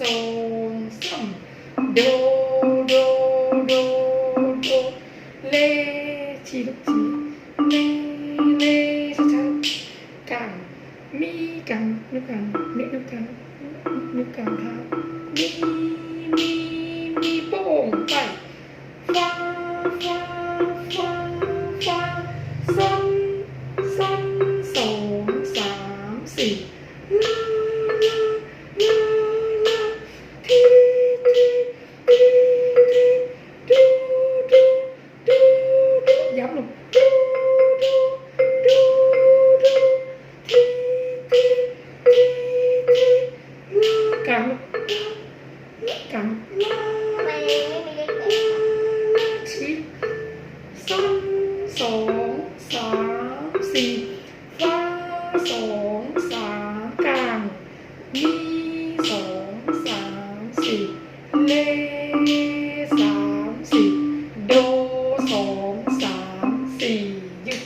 สองสามโดโดโดโดเลทีลูกทีเลเลช้าๆกลางมีกลางนิ้วกลางเม็ดนิ้วกลางนิ้วกลางเท้ามีมีมีโป่งไปฟ้าฟ้าฟ้าฟ้าซ้ำซ้ำสองสามสี่ี่ฟ้าสองสามกลางมีสองสามสี่เลสามสี่โดสองสามสี่ยึด